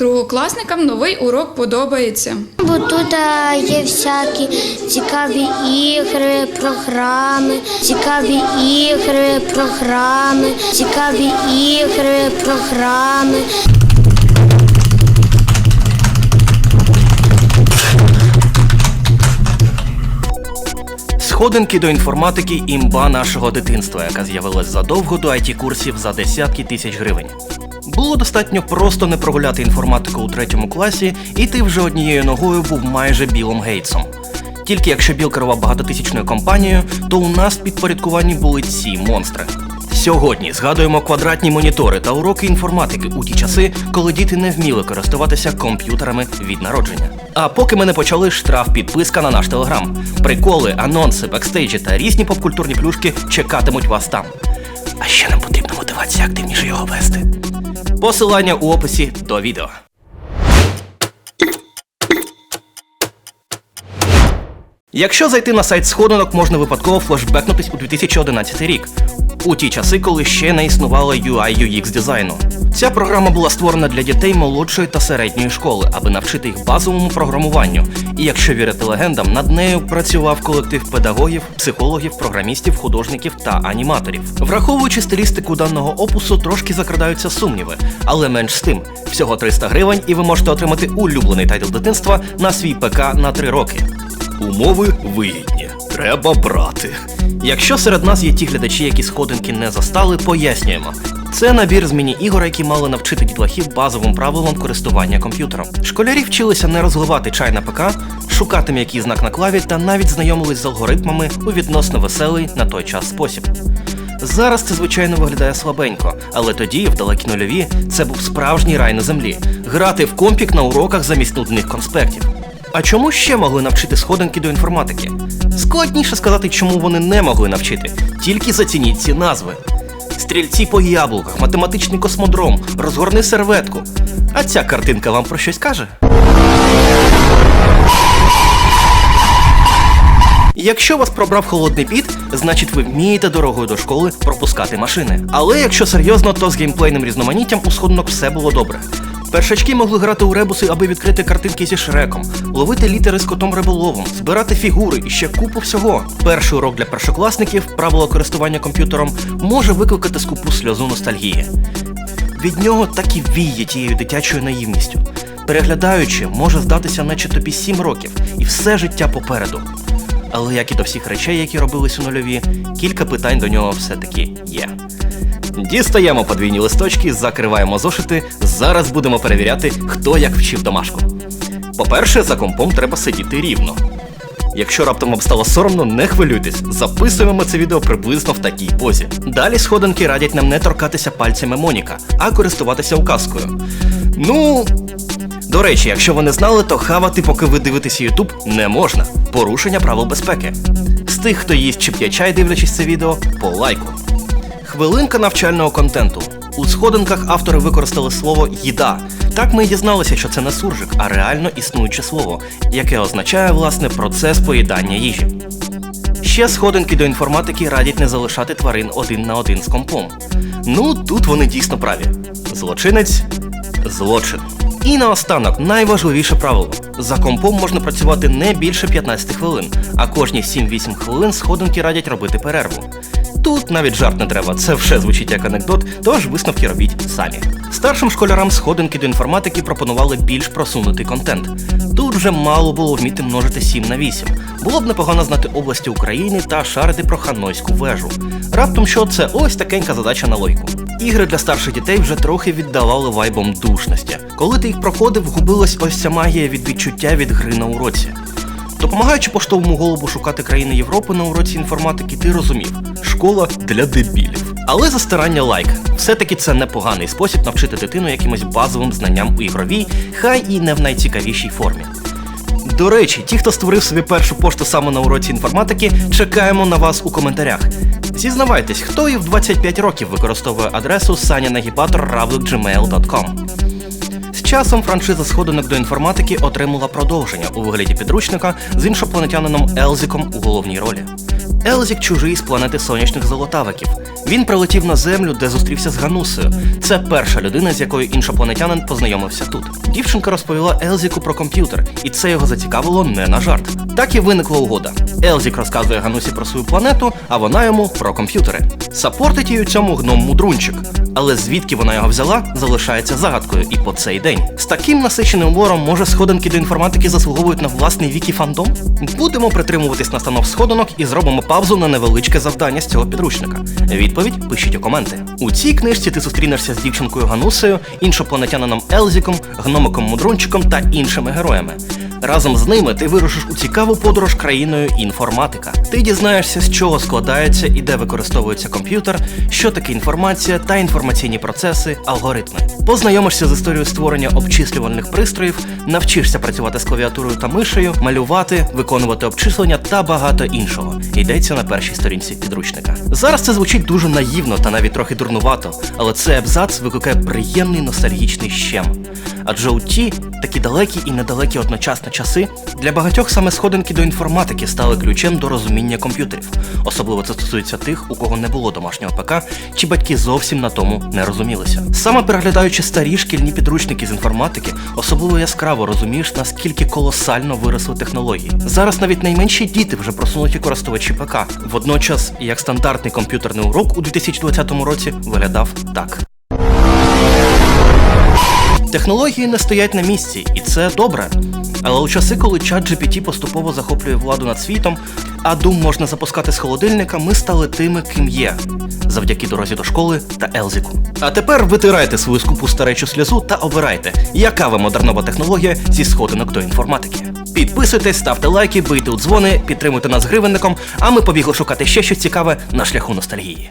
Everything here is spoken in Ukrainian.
Другокласникам новий урок подобається. Бо тут є всякі цікаві ігри, програми, цікаві ігри, програми, цікаві ігри, програми. Сходинки до інформатики імба нашого дитинства, яка з'явилась задовго до it курсів за десятки тисяч гривень. Було достатньо просто не прогуляти інформатику у третьому класі, і ти вже однією ногою був майже Білом Гейтсом. Тільки якщо Біл керував багатотисячною компанією, то у нас в підпорядкуванні були ці монстри. Сьогодні згадуємо квадратні монітори та уроки інформатики у ті часи, коли діти не вміли користуватися комп'ютерами від народження. А поки ми не почали штраф підписка на наш телеграм. Приколи, анонси, бекстейджі та різні попкультурні плюшки чекатимуть вас там. А ще нам потрібна мотивація активніше його вести. Посилання у описі до відео. Якщо зайти на сайт сходинок, можна випадково флешбекнутись у 2011 рік, у ті часи, коли ще не існувало UI UX дизайну. Ця програма була створена для дітей молодшої та середньої школи, аби навчити їх базовому програмуванню. І якщо вірити легендам, над нею працював колектив педагогів, психологів, програмістів, художників та аніматорів. Враховуючи стилістику даного опусу, трошки закрадаються сумніви, але менш з тим, всього 300 гривень, і ви можете отримати улюблений тайтл дитинства на свій ПК на 3 роки. Умови вигідні. Треба брати. Якщо серед нас є ті глядачі, які сходинки не застали, пояснюємо. Це набір з міні-ігор, які мали навчити дітлахів базовим правилам користування комп'ютером. Школярі вчилися не розливати чай на ПК, шукати м'який знак на клаві та навіть знайомились з алгоритмами у відносно веселий на той час спосіб. Зараз це звичайно виглядає слабенько, але тоді, в далекі нульові, це був справжній рай на землі грати в компік на уроках замість нудних конспектів. А чому ще могли навчити сходинки до інформатики? Складніше сказати, чому вони не могли навчити. Тільки зацініть ці назви: стрільці по яблуках, математичний космодром, розгорни серветку. А ця картинка вам про щось каже? Якщо вас пробрав холодний піт, значить ви вмієте дорогою до школи пропускати машини. Але якщо серйозно, то з геймплейним різноманіттям у сходинок все було добре. Першачки могли грати у ребуси, аби відкрити картинки зі шреком, ловити літери з котом риболовом, збирати фігури і ще купу всього. Перший урок для першокласників, правила користування комп'ютером, може викликати скупу сльозу ностальгії. Від нього так і віє тією дитячою наївністю. Переглядаючи, може здатися, наче тобі 7 років, і все життя попереду. Але як і до всіх речей, які робились у нульові, кілька питань до нього все-таки є. Дістаємо подвійні листочки, закриваємо зошити. Зараз будемо перевіряти, хто як вчив домашку. По-перше, за компом треба сидіти рівно. Якщо раптом вам стало соромно, не хвилюйтесь, записуємо ми це відео приблизно в такій позі. Далі сходинки радять нам не торкатися пальцями Моніка, а користуватися указкою. Ну. До речі, якщо ви не знали, то хавати, поки ви дивитеся YouTube, не можна. Порушення правил безпеки. З тих, хто їсть чи п'є чай, дивлячись це відео, по лайку. Хвилинка навчального контенту. У сходинках автори використали слово їда. Так ми і дізналися, що це не суржик, а реально існуюче слово, яке означає власне процес поїдання їжі. Ще сходинки до інформатики радять не залишати тварин один на один з компом. Ну, тут вони дійсно праві. Злочинець злочин. І наостанок найважливіше правило: за компом можна працювати не більше 15 хвилин, а кожні 7-8 хвилин сходинки радять робити перерву. Тут навіть жарт не треба, це вже звучить як анекдот, тож висновки робіть самі. Старшим школярам сходинки до інформатики пропонували більш просунутий контент. Тут вже мало було вміти множити 7 на 8. Було б непогано знати області України та шарити про Ханойську вежу. Раптом що це ось такенька задача на логіку. Ігри для старших дітей вже трохи віддавали вайбом душності. Коли ти їх проходив, губилась ось ця магія від відчуття від гри на уроці. Допомагаючи поштовому голубу шукати країни Європи на уроці інформатики, ти розумів, школа для дебілів. Але за старання лайк. Все-таки це непоганий спосіб навчити дитину якимось базовим знанням у ігровій, хай і не в найцікавішій формі. До речі, ті, хто створив собі першу пошту саме на уроці інформатики, чекаємо на вас у коментарях. Зізнавайтесь, хто і в 25 років використовує адресу sanyanagібатор.gmail.com. З часом франшиза сходинок до інформатики отримала продовження у вигляді підручника з іншопланетянином Елзіком у головній ролі. Елзік чужий з планети сонячних золотавиків. Він прилетів на землю, де зустрівся з Ганусею. Це перша людина, з якою іншопланетянин познайомився тут. Дівчинка розповіла Елзіку про комп'ютер, і це його зацікавило не на жарт. Так і виникла угода. Елзік розказує Ганусі про свою планету, а вона йому про комп'ютери. Сапортить її у цьому гном мудрунчик. Але звідки вона його взяла, залишається загадкою і по цей день. З таким насиченим лором, може, сходинки до інформатики заслуговують на власний вікі фандом? Будемо притримуватись настанов сходинок і зробимо паузу на невеличке завдання з цього підручника. Відповідь пишіть у коменти. У цій книжці ти зустрінешся з дівчинкою Ганусею, іншопланетянином Елзіком, гномиком Мудрунчиком та іншими героями. Разом з ними ти вирушиш у цікаву подорож країною інформатика. Ти дізнаєшся, з чого складається і де використовується комп'ютер, що таке інформація та інформаційні процеси, алгоритми. Познайомишся з історією створення обчислювальних пристроїв, навчишся працювати з клавіатурою та мишею, малювати, виконувати обчислення та багато іншого. Йдеться на першій сторінці підручника. Зараз це звучить дуже наївно та навіть трохи дурнувато, але цей абзац викликає приємний ностальгічний щем. Адже у ті такі далекі і недалекі одночасно часи для багатьох саме сходинки до інформатики стали ключем до розуміння комп'ютерів. Особливо це стосується тих, у кого не було домашнього ПК, чи батьки зовсім на тому не розумілися. Саме переглядаючи старі шкільні підручники з інформатики, особливо яскраво розумієш, наскільки колосально виросли технології. Зараз навіть найменші діти вже просунуті користувачі ПК. Водночас, як стандартний комп'ютерний урок у 2020 році виглядав так. Технології не стоять на місці, і це добре. Але у часи, коли чат GPT поступово захоплює владу над світом, а Doom можна запускати з холодильника, ми стали тими, ким є, завдяки дорозі до школи та Елзіку. А тепер витирайте свою скупу старечу сльозу та обирайте, яка ви модернова технологія зі сходинок до інформатики. Підписуйтесь, ставте лайки, бийте у дзвони, підтримуйте нас гривенником, а ми побігли шукати ще щось цікаве на шляху ностальгії.